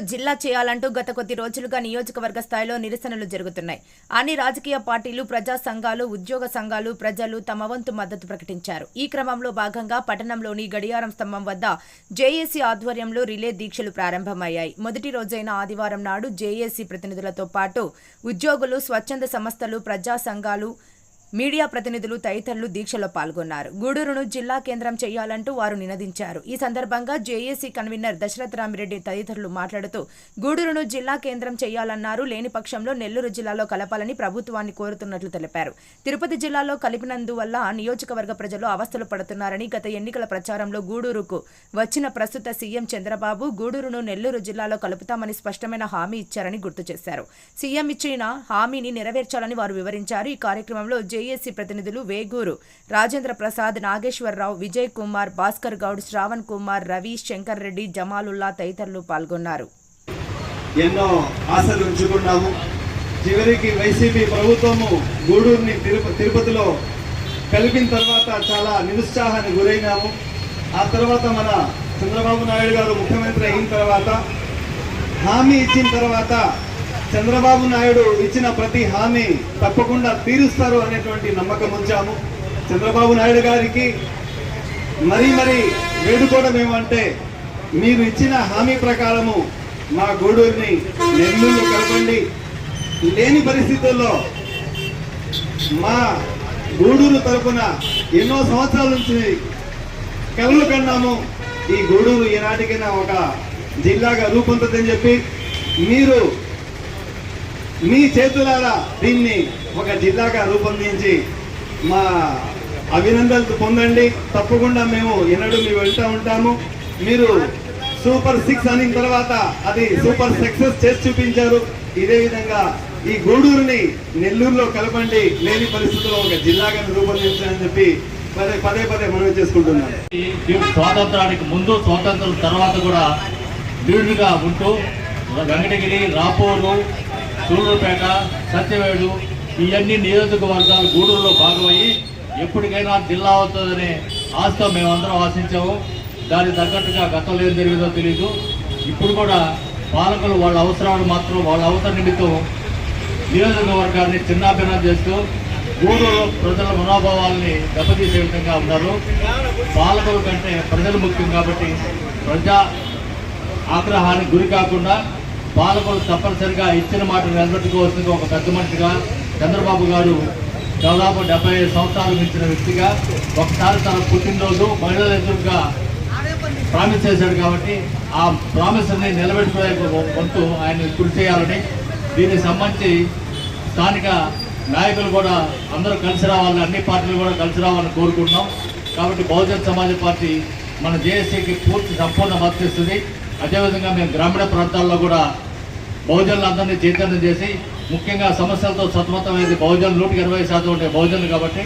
గూడూరును జిల్లా చేయాలంటూ గత కొద్ది రోజులుగా నియోజకవర్గ స్థాయిలో నిరసనలు జరుగుతున్నాయి. అన్ని రాజకీయ పార్టీలు ప్రజా సంఘాలు ఉద్యోగ సంఘాలు ప్రజలు తమ వంతు మద్దతు ప్రకటించారు. ఈ క్రమంలో భాగంగా పట్టణంలోని గడియారం స్తంభం వద్ద జేఏసీ ఆధ్వర్యంలో రిలే దీక్షలు ప్రారంభమయ్యాయి. మొదటి రోజైన ఆదివారం నాడు జేఏసీ ప్రతినిధులతో పాటు ఉద్యోగులు స్వచ్ఛంద సంస్థలు ప్రజా సంఘాలు మీడియా ప్రతినిధులు తదితరులు దీక్షలో పాల్గొన్నారు. గూడూరును జిల్లా కేంద్రం చేయాలంటూ వారు నినదించారు. ఈ సందర్భంగా జేఏసీ కన్వీనర్ దశరథ రామిరెడ్డి తదితరులు మాట్లాడుతూ గూడూరును జిల్లా కేంద్రం చేయాలన్నారు. లేని పక్షంలో నెల్లూరు జిల్లాలో కలపాలని ప్రభుత్వాన్ని కోరుతున్నట్లు తెలిపారు. తిరుపతి జిల్లాలో కలిపినందువల్ల నియోజకవర్గ ప్రజలు అవస్థలు పడుతున్నారని గత ఎన్నికల ప్రచారంలో గూడూరుకు వచ్చిన ప్రస్తుత సీఎం చంద్రబాబు గూడూరును నెల్లూరు జిల్లాలో కలుపుతామని స్పష్టమైన హామీ ఇచ్చారని గుర్తు చేశారు. సీఎం ఇచ్చిన హామీని నెరవేర్చాలని వారు వివరించారు. ఈ కార్యక్రమంలో జేఏసీ ప్రతినిధులు వేగూరు. రాజేంద్ర ప్రసాద్ నాగేశ్వరరావు విజయ్ కుమార్ భాస్కర్ గౌడ్ శ్రావణ్ కుమార్ రవి శంకర్ రెడ్డి జమాలుల్లా తదితరులు పాల్గొన్నారు. ఎన్నో ఆశలు ఉంచుకున్నాము. చివరికి వైసీపీ ప్రభుత్వము గూడూరుని తిరుపతిలో కలిపిన తర్వాత చాలా నిరుత్సాహానికి గురైనాము. ఆ తర్వాత మన చంద్రబాబు నాయుడు గారు ముఖ్యమంత్రి అయిన తర్వాత హామీ ఇచ్చిన తర్వాత చంద్రబాబు నాయుడు ఇచ్చిన ప్రతి హామీ తప్పకుండా తీరుస్తారు అనేటువంటి నమ్మకం ఉంచాము. చంద్రబాబు నాయుడు గారికి మరీ మరీ వేడుకోవడం ఏమంటే మీరు ఇచ్చిన హామీ ప్రకారము మా గూడూరిని నెల్లూరు కలపండి. లేని పరిస్థితుల్లో మా గూడూరు తరపున ఎన్నో సంవత్సరాల నుంచి కలలు కన్నాము. ఈ గూడూరు ఈనాటికైనా ఒక జిల్లాగా రూపొందుతుందని చెప్పి మీరు మీ చేతులారా దీన్ని ఒక జిల్లాగా రూపొందించి మా అభినందనలు పొందండి. తప్పకుండా మేము ఎన్నడూ మీ వెళ్తూ ఉంటాము. మీరు సూపర్ సిక్స్ అనిన తర్వాత అది సూపర్ సక్సెస్ చేసి చూపించారు. ఇదే విధంగా ఈ గూడూరుని నెల్లూరులో కలపండి. లేని పరిస్థితుల్లో ఒక జిల్లాగా రూపొందించాలని చెప్పి పదే పదే పదే మనవి చేసుకుంటున్నాం స్వాతంత్రానికి ముందు స్వాతంత్రం తర్వాత కూడా లీడర్గా ఉంటూ వెంకటగిరి రాపూరు సూళ్ళూరుపేట సత్యవేడు ఇవన్నీ నియోజకవర్గాలు గూడూరులో భాగమయ్యి ఎప్పటికైనా జిల్లా అవుతుందనే ఆశతో మేమందరం ఆశించాము. దానికి తగ్గట్టుగా గతంలో ఏం జరిగిందో తెలియదు ఇప్పుడు కూడా పాలకులు వాళ్ళ అవసరాలు మాత్రం వాళ్ళ అవసరం నిమిత్తం నియోజకవర్గాన్ని చిన్నాభిన్నం చేస్తూ గూడూరు ప్రజల మనోభావాల్ని దెబ్బతీసే విధంగా ఉన్నారు. పాలకుల కంటే ప్రజలు ముఖ్యం కాబట్టి ప్రజా ఆగ్రహానికి గురి కాకుండా పాలకులు తప్పనిసరిగా ఇచ్చిన మాట నిలబెట్టుకోవాల్సిందిగా ఒక పెద్ద మనిషిగా చంద్రబాబు గారు దాదాపు డెబ్బై ఐదు సంవత్సరాలు మించిన వ్యక్తిగా ఒకసారి తన పుట్టినరోజు మహిళల ఎదురుగా ప్రామిస్ చేశాడు కాబట్టి ఆ ప్రామిస్ని నిలబెట్టుకునే వంతు ఆయన కృషి చేయాలని దీనికి సంబంధించి స్థానిక నాయకులు కూడా అందరూ కలిసి రావాలని అన్ని పార్టీలు కూడా కలిసి రావాలని కోరుకుంటున్నాం. కాబట్టి బహుజన్ సమాజ్ పార్టీ మన జేఏసీకి పూర్తి సంపూర్ణ మద్దతు ఇస్తుంది. అదేవిధంగా మేము గ్రామీణ ప్రాంతాల్లో కూడా బహుజనులందరినీ చైతన్యం చేసి ముఖ్యంగా సమస్యలతో సతమతమైంది బహుజనులు. నూటికి ఇరవై శాతం ఉండే బహుజనులు కాబట్టి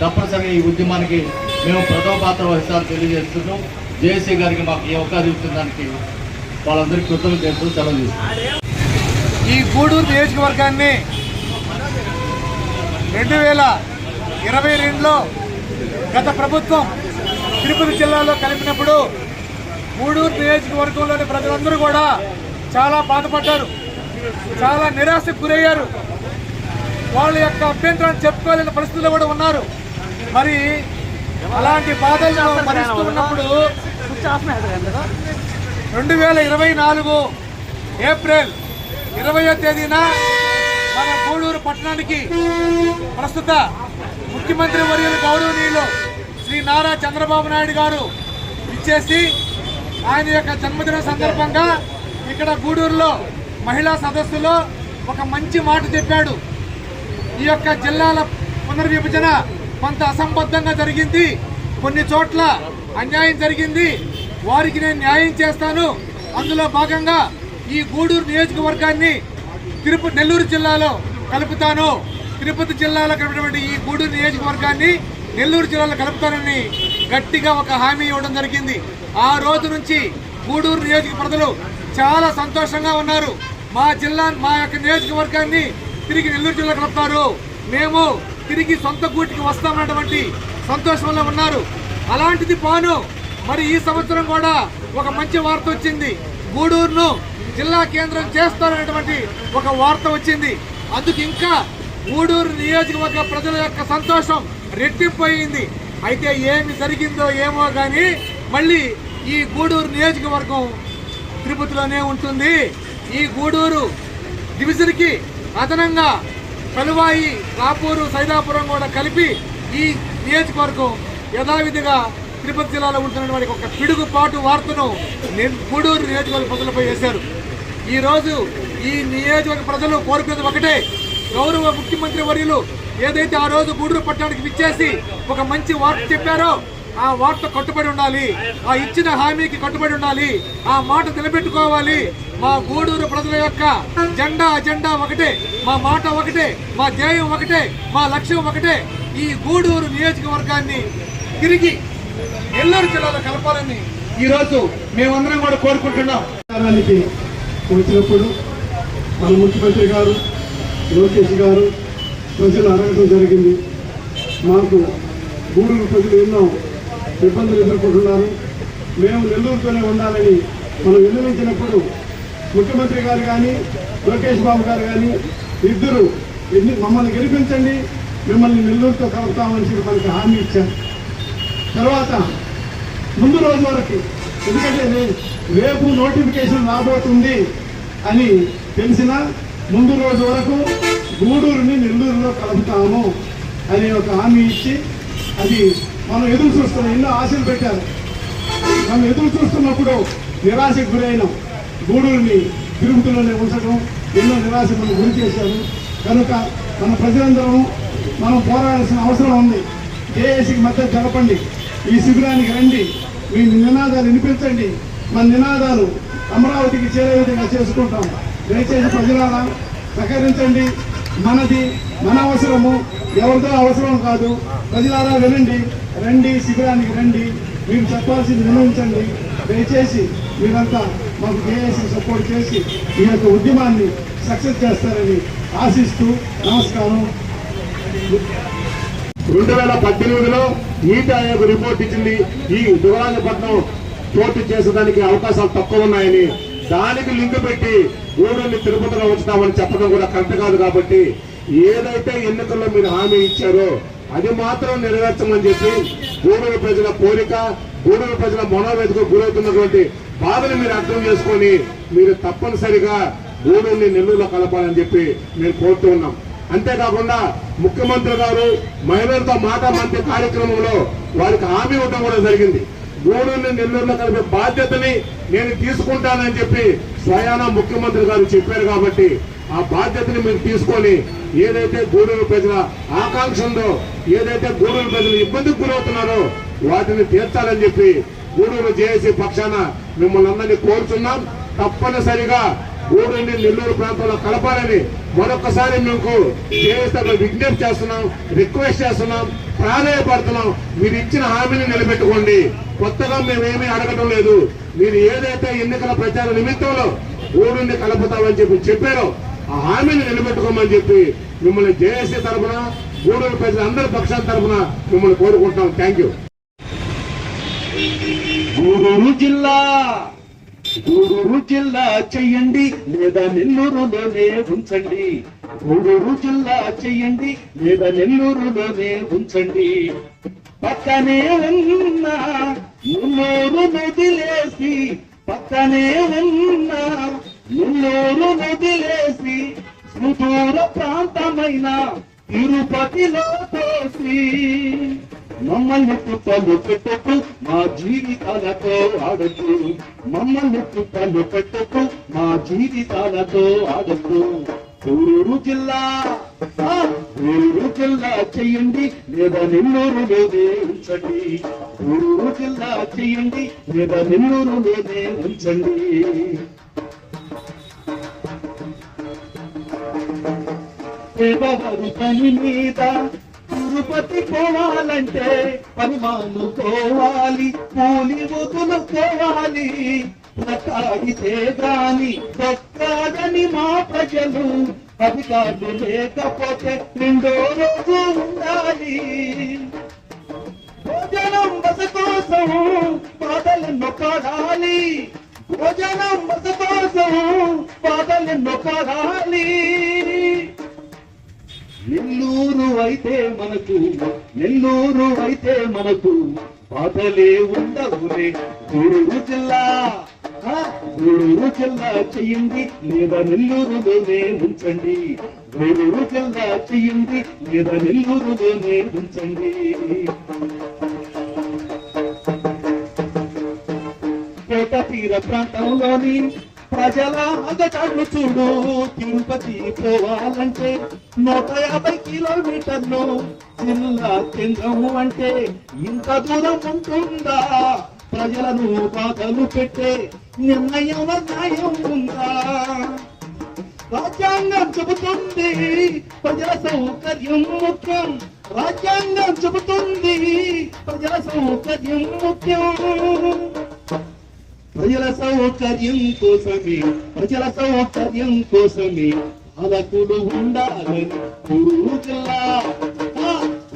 తప్పనిసరిగా ఈ ఉద్యమానికి మేము ప్రథమ పాత్ర వహిస్తామని తెలియజేస్తున్నాం. జేఏసీ గారికి మాకు ఈ అవకాశం ఇచ్చిన దానికి వాళ్ళందరికీ కృతజ్ఞత చేస్తూ సెలవు ఈ గూడూరు నియోజకవర్గాన్ని రెండు వేల ఇరవై రెండులో గత ప్రభుత్వం తిరుపతి జిల్లాలో కలిపినప్పుడు గూడూరు నియోజకవర్గంలోని ప్రజలందరూ కూడా చాలా బాధపడ్డారు. చాలా నిరాశకు గురయ్యారు. వాళ్ళ యొక్క అభ్యంతరాన్ని చెప్పుకోలేని పరిస్థితుల్లో కూడా ఉన్నారు. మరి అలాంటి బాధలను భరిస్తూ ఉన్నప్పుడు రెండు వేల ఇరవై నాలుగు ఏప్రిల్ ఇరవయో తేదీన మన గూడూరు పట్టణానికి ప్రస్తుత ముఖ్యమంత్రి వర్యులు గౌరవనీయులు శ్రీ నారా చంద్రబాబు నాయుడు గారు ఇచ్చేసి ఆయన యొక్క జన్మదిన సందర్భంగా ఇక్కడ గూడూరులో మహిళా సదస్సులో ఒక మంచి మాట చెప్పాడు. ఈ యొక్క జిల్లాల పునర్విభజన కొంత అసంబద్ధంగా జరిగింది. కొన్ని చోట్ల అన్యాయం జరిగింది. వారికి నేను న్యాయం చేస్తాను. అందులో భాగంగా ఈ గూడూరు నియోజకవర్గాన్ని తిరుపతి నెల్లూరు జిల్లాలో కలుపుతాను. తిరుపతి జిల్లాలో కలిపినటువంటి ఈ గూడూరు నియోజకవర్గాన్ని నెల్లూరు జిల్లాలో కలుపుతానని గట్టిగా ఒక హామీ ఇవ్వడం జరిగింది. ఆ రోజు నుంచి గూడూరు నియోజక ప్రజలు చాలా సంతోషంగా ఉన్నారు. మా జిల్లా మా యొక్క నియోజకవర్గాన్ని తిరిగి నెల్లూరు జిల్లా కలుపుతారు. మేము తిరిగి సొంత గూటికి వస్తామన్నటువంటి సంతోషంలో ఉన్నారు. అలాంటిది పాను మరి ఈ సంవత్సరం కూడా ఒక మంచి వార్త వచ్చింది. గూడూరును జిల్లా కేంద్రం చేస్తారనేటువంటి ఒక వార్త వచ్చింది. అందుకు ఇంకా గూడూరు నియోజకవర్గ ప్రజల యొక్క సంతోషం రెట్టింపోయింది. అయితే ఏమి జరిగిందో ఏమో కానీ మళ్ళీ ఈ గూడూరు నియోజకవర్గం తిరుపతిలోనే ఉంటుంది. ఈ గూడూరు డివిజన్కి అదనంగా కలువాయి రాపూరు సైదాపురం కూడా కలిపి ఈ నియోజకవర్గం యథావిధిగా తిరుపతి జిల్లాలో ఉంటున్నటువంటి ఒక పిడుగుపాటు వార్తను గూడూరు నియోజకవర్గ ప్రజలపై వేశారు. ఈరోజు ఈ నియోజకవర్గ ప్రజలు కోరుకునేది ఒకటే గౌరవ ముఖ్యమంత్రి వర్యులు ఏదైతే ఆ రోజు గూడూరు పట్టణానికి విచ్చేసి ఒక మంచి వార్త చెప్పారో ఆ వార్త కట్టుబడి ఉండాలి. ఆ ఇచ్చిన హామీకి కట్టుబడి ఉండాలి. ఆ మాట నిలబెట్టుకోవాలి. మా గూడూరు ప్రజల యొక్క జెండా అజెండా ఒకటే. మా మాట ఒకటే. మా ధ్యేయం ఒకటే. మా లక్ష్యం ఒకటే. ఈ గూడూరు నియోజకవర్గాన్ని తిరిగి ఎల్లూరు జిల్లాలో కలపాలని ఈరోజు మేమందరం కూడా కోరుకుంటున్నాం. వచ్చినప్పుడు మన ముఖ్యమంత్రి గారు లోకేష్ గారు ప్రజలు అడగడం జరిగింది. మాకు గూడూరు ప్రజలు ఎన్నో ఇబ్బందులు ఎదుర్కొంటున్నారు. మేము నెల్లూరుతోనే ఉండాలని మనం విన్నవించినప్పుడు ముఖ్యమంత్రి గారు కానీ లోకేష్ బాబు గారు కానీ ఇద్దరు ఎన్ని మమ్మల్ని గెలిపించండి మిమ్మల్ని నెల్లూరుతో కలుపుతామని చెప్పి మనకి హామీ ఇచ్చారు. తర్వాత ముందు రోజు వరకు ఎందుకంటే రేపు నోటిఫికేషన్ రాబోతుంది అని తెలిసిన ముందు రోజు వరకు గూడూరుని నెల్లూరులో కలుపుతాము అనే ఒక హామీ ఇచ్చి అది మనం ఎదురు చూస్తున్నాం ఎన్నో ఆశలు పెట్టారు. మనం ఎదురు చూస్తున్నప్పుడు నిరాశకు గురైనాం. గూడూరుని తిరుపతిలోనే ఉంచడం ఎన్నో నిరాశ మనం గురి చేశారు. కనుక మన ప్రజలందరం మనం పోరాడాల్సిన అవసరం ఉంది. జేఏసీకి మద్దతు తెలపండి. ఈ శిబిరానికి రండి. మీ నినాదాలు వినిపించండి. మన నినాదాలు అమరావతికి చేరే విధంగా చేసుకుంటాం. దయచేసి ప్రజలారా సహకరించండి. మనది మన అవసరము ఎవరిదో అవసరం కాదు. ప్రజలారా వినండి రండి శిబిరానికి రండి. మీరు చెప్పాల్సింది వినిపించండి దయచేసి మీరంతా మాకు జేఏసీ సపోర్ట్ చేసి ఈ యొక్క ఉద్యమాన్ని సక్సెస్ చేస్తారని ఆశిస్తూ నమస్కారం. రెండు వేల పద్దెనిమిదిలో నీతి ఆయోగ్ రిపోర్ట్ ఇచ్చింది. ఈ దురాజపట్నం పోటీ చేసేదానికి అవకాశాలు తక్కువ ఉన్నాయని దానికి లింక్ పెట్టి గూడూరుని తిరుపతిలో ఉంచుతామని చెప్పడం కూడా కరెక్ట్ కాదు కాబట్టి ఏదైతే ఎన్నికల్లో మీరు హామీ ఇచ్చారో అది మాత్రం నెరవేర్చమని చెప్పి గూడూరు ప్రజల కోరిక గూడూరు ప్రజల మనోవేదకు గురవుతున్నటువంటి బాధను మీరు అర్థం చేసుకొని మీరు తప్పనిసరిగా గూడూరుని నెల్లూరులో కలపాలని చెప్పి మేము కోరుతూ ఉన్నాం. అంతేకాకుండా ముఖ్యమంత్రి గారు మహిళలతో మాట మంత్రి కార్యక్రమంలో వారికి హామీ ఇవ్వడం కూడా జరిగింది. గూడూరు నెల్లూరులో కలిపే బాధ్యతని నేను తీసుకుంటానని చెప్పి స్వయానా ముఖ్యమంత్రి గారు చెప్పారు కాబట్టి ఆ బాధ్యతని మీరు తీసుకొని ఏదైతే గూడూరు ప్రజల ఆకాంక్ష ఉందో ఏదైతే గూడూరు ప్రజలు ఇబ్బందికి గురవుతున్నారో వాటిని తీర్చాలని చెప్పి గూడూరు జేఏసీ పక్షాన మిమ్మల్ని అందరినీ కోరుతున్నాం తప్పనిసరిగా గూడూరుని నెల్లూరు ప్రాంతంలో కలపాలని మరొకసారి మీకు జేఏసీ విజ్ఞప్తి చేస్తున్నాం రిక్వెస్ట్ చేస్తున్నాం ప్రాధాయపడుతున్నాం మీరు ఇచ్చిన హామీని నిలబెట్టుకోండి. కొత్తగా మేమేమీ అడగటం లేదు. మీరు ఏదైతే ఎన్నికల ప్రచార నిమిత్తంలో ఊరుండి కలుపుతామని చెప్పి చెప్పారో ఆ హామీని నిలబెట్టుకోమని చెప్పి మిమ్మల్ని జేఏసీ తరఫున గూడూరు ప్రజలందరి పక్షాల తరఫున మిమ్మల్ని కోరుకుంటాం థ్యాంక్ యూ. గూడూరు జిల్లా గూడూరు జిల్లా చెయ్యండి లేదా నెల్లూరులోనే ఉంచండి. గూడూరు జిల్లా చెయ్యండి లేదా నెల్లూరులోనే ఉంచండి. పక్కనే ఉన్న మున్నూరు నదిలేసి పక్కనే ఉన్న మున్నూరు నదిలేసి సుదూర ప్రాంతమైన తిరుపతిలో తోసి మమ్మల్ని కుప్పలు పెట్టకు మా జీవితాలతో ఆడకు. మమ్మల్ని కుప్పలు పెట్టకు మా జీవితాలతో ఆడకు. ఊరూరు జిల్లా. ఊరూరు జిల్లా చెయ్యండి లేదా నెల్లూరులోనే ఉంచండి. ఊరూరు జిల్లా చెయ్యండి లేదా నెల్లూరులోనే ఉంచండి. ఎవరు పని మీద తిరుపతి పోవాలంటే పనిమాను పోవాలి కూలి వదులుకోవాలి అయితే గాని దక్కాదని మా ప్రజలు అధికారులు లేకపోతే రెండో రోజు ఉండాలి. భోజనం బస కోసం బాధలను పడాలి భోజనం బస కోసం ఎన్నెన్నో పాడాలి నెల్లూరు అయితే మనకు నెల్లూరు అయితే మనకు బాధలే ఉండవులే. గురువు జిల్లా గూడూరు జిల్లా చెయ్యండి లేదా నెల్లూరులోనే ఉంచండి. గూడూరు జిల్లా చెయ్యండి లేదా నెల్లూరులోనే ఉంచండి. కోట తీర ప్రాంతంలోని ప్రజల అగచాట్లు చూడు తిరుపతి పోవాలంటే నూట యాభై కిలోమీటర్లు జిల్లా కేంద్రం అంటే ఇంత దూరం ఉంటుందా? ప్రజలను బాధలు పెట్టే నిర్ణయం న్యాయం ఉందా? రాజ్యాంగం చెబుతుంది ప్రజల సౌకర్యం ముఖ్యం. రాజ్యాంగం చెబుతుంది ప్రజల సౌకర్యం ముఖ్యం. ప్రజల సౌకర్యం కోసమే ప్రజల సౌకర్యం కోసమే పాలకులు ఉండాలని జిల్లా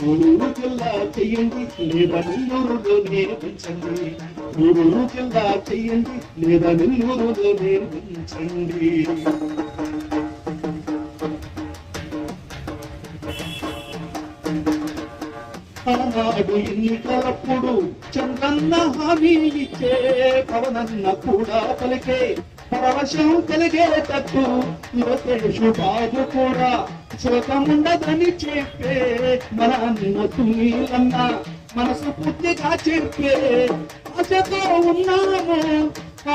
ఆ, గూడూరు జిల్లా చెయ్యండి లేదా నెల్లూరులో నేర్పించండి. గూడూరు జిల్లా చెయ్యండి లేదా నెల్లూరులో నేర్పించండి. ఆనాడు ఎన్నికలప్పుడు చంద్రన్న హామీ ఇచ్చే పవనన్న కూడా పలికే పరవశం కలిగేటట్టు లోకేషు బాబు కూడా శోకముండదని చెప్పే మన అన్న మనసు పూర్తిగా చెప్పే ఆశతో ఉన్నాము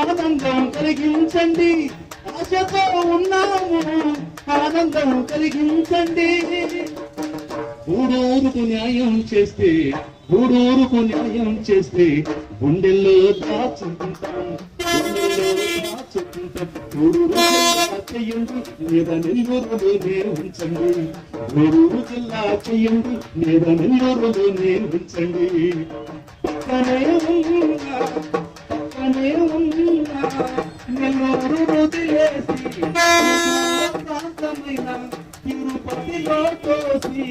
ఆనందం కలిగించండి. ఆశతో ఉన్నాము ఆనందం కలిగించండి. ఊడూరుకు న్యాయం చేస్తే ఊడూరుకు న్యాయం చేస్తే గుండెల్లో దాచుకుంటాం. గుండెల్లో దాచుకుంటాం గూడూరు జిల్లా చెయ్యండి లేదా నెల్లూరులోనే ఉంచండి గూడూరు జిల్లా చెయ్యండి లేదా నెల్లూరులోనే ఉంచండి పక్కనే ఉన్నా పక్కనే ఉన్నా నెల్లూరు వదిలేసి ప్రాంతమైన తిరుపతిలో తోసి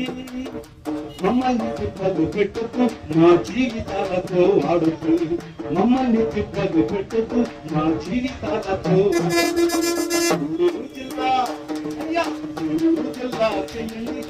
మమ్మల్ని తిప్పలు పెట్టుకు మా జీవితాలతో ఆడుతూ. మమ్మల్ని తిప్పలు పెట్టుకు మా జీవితాలతో జిల్లా అయ్యా జిల్లా చెయ్యండి.